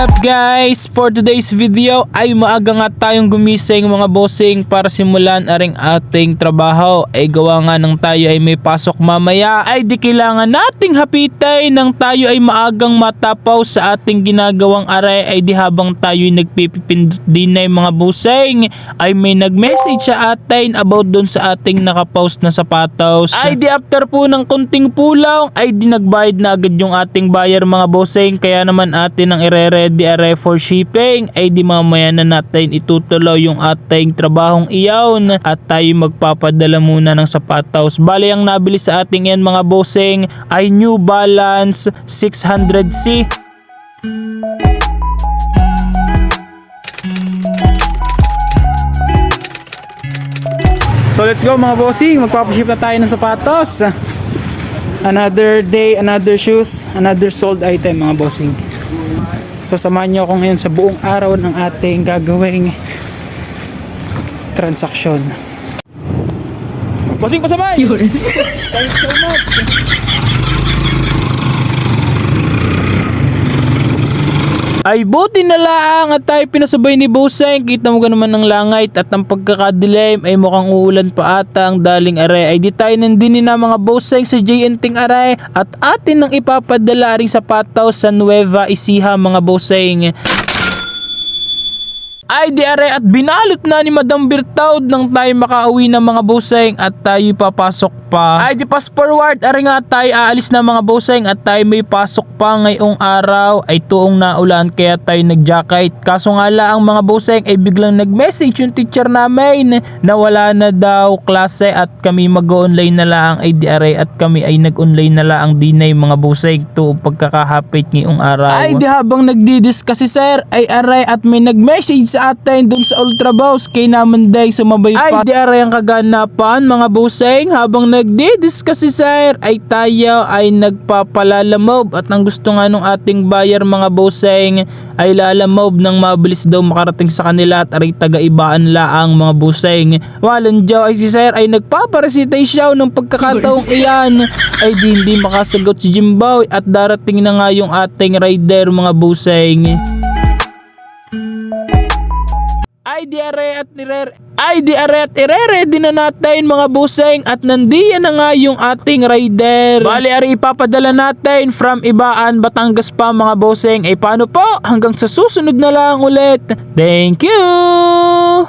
up guys? For today's video ay maaga nga tayong gumising mga bossing para simulan aring ating trabaho. Ay gawa nga ng tayo ay may pasok mamaya ay di kailangan nating hapitay nang tayo ay maagang matapaw sa ating ginagawang aray ay di habang tayo ay nagpipipindot din na mga bossing ay may nag-message sa atin about dun sa ating nakapost na sapatos. Ay di after po ng kunting pulaw ay di nagbayad na agad yung ating buyer mga bossing kaya naman atin ang ire-ready are for shipping ay di mamaya na natin itutuloy yung ating trabahong iyawn at tayo magpapadala muna ng sapatos. Bali ang nabili sa ating yan mga bossing ay New Balance 600C. So let's go mga bossing, magpapaship na tayo ng sapatos. Another day, another shoes, another sold item mga bossing. So samahan niyo ako ngayon sa buong araw ng ating gagawing transaksyon. Bossing pasabay! Thanks so much! Ay buti na lang at tayo pinasabay ni Boseng. Kita mo ka naman ng langit at ang pagkakadilim ay mukhang uulan pa ata ang daling are. Ay di tayo nandini na mga Boseng sa JNTing are at atin nang ipapadala ring sapataw sa Nueva Ecija mga Boseng. Ay di are at binalot na ni Madam Birtaud nang tayo makauwi ng mga boseng at tayo papasok pa. Ay di fast forward are nga tayo aalis na mga boseng at tayo may pasok pa ngayong araw ay tuong naulan kaya tayo nag-jacket. Kaso nga lang ang mga boseng ay biglang nag-message yung teacher namin na wala na daw klase at kami mag-online na lang ay di are at kami ay nag-online na lang dinay mga boseng to pagkakahapit ngayong araw. Ay di habang nagdi-discuss si sir ay aray at may nag-message sa atin dun sa Ultra Boss kay naman day sumabay pa. Ay di aray ang kaganapan mga buseng habang nagdi-discuss si sir ay tayo ay nagpapalalamob at ang gusto nga nung ating buyer mga buseng ay lalamob nang mabilis daw makarating sa kanila at aray taga-ibaan laang mga buseng. Walang jaw ay si sir ay nagpaparecitation ng pagkakataong iyan ay di hindi makasagot si Jimboy at darating na nga yung ating rider mga buseng. Ay di are at nire ay di are at ire-ready na natin mga buseng at nandiyan na nga yung ating rider. Bali ari ipapadala natin from Ibaan, Batangas pa mga buseng. Ay paano po? Hanggang sa susunod na lang ulit. Thank you!